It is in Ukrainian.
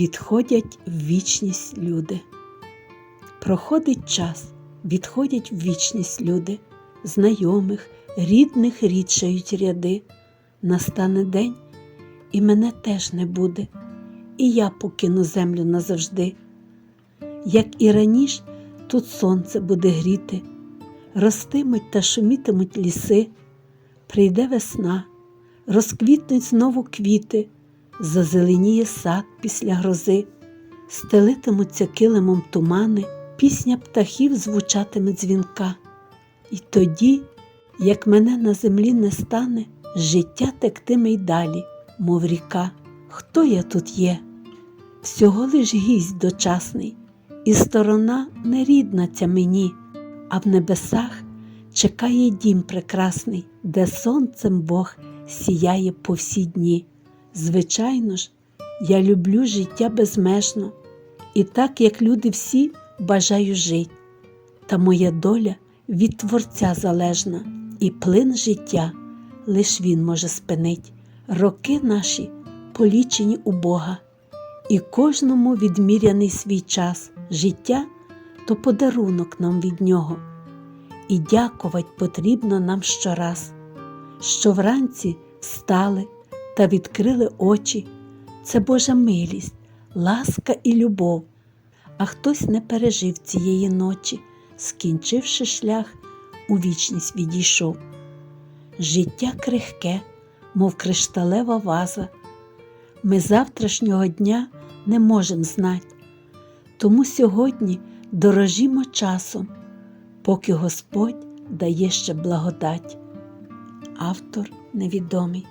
Відходять в вічність люди. Проходить час, відходять в вічність люди, знайомих, рідних рідшають ряди. Настане день, і мене теж не буде, і я покину землю назавжди. Як і раніше, тут сонце буде гріти, ростимуть та шумітимуть ліси, прийде весна, розквітнуть знову квіти, зазеленіє сад після грози, стелитимуться килимом тумани, пісня птахів звучатиме дзвінка. І тоді, як мене на землі не стане, життя тектиме й далі, мов ріка. Хто я тут є? Всього лиш гість дочасний, і сторона нерідна ця мені, а в небесах чекає дім прекрасний, де сонцем Бог сіяє по всі дні. Звичайно ж, я люблю життя безмежно, і так, як люди всі, бажаю жить. Та моя доля від Творця залежна, і плин життя лиш він може спинить. Роки наші полічені у Бога, і кожному відміряний свій час життя то подарунок нам від нього. І дякувати потрібно нам щораз, що вранці встали та відкрили очі. Це Божа милість, ласка і любов, а хтось не пережив цієї ночі, скінчивши шлях, у вічність відійшов. Життя крихке, мов кришталева ваза. Ми завтрашнього дня не можемо знати, тому сьогодні дорожімо часом, поки Господь дає ще благодать. Автор невідомий.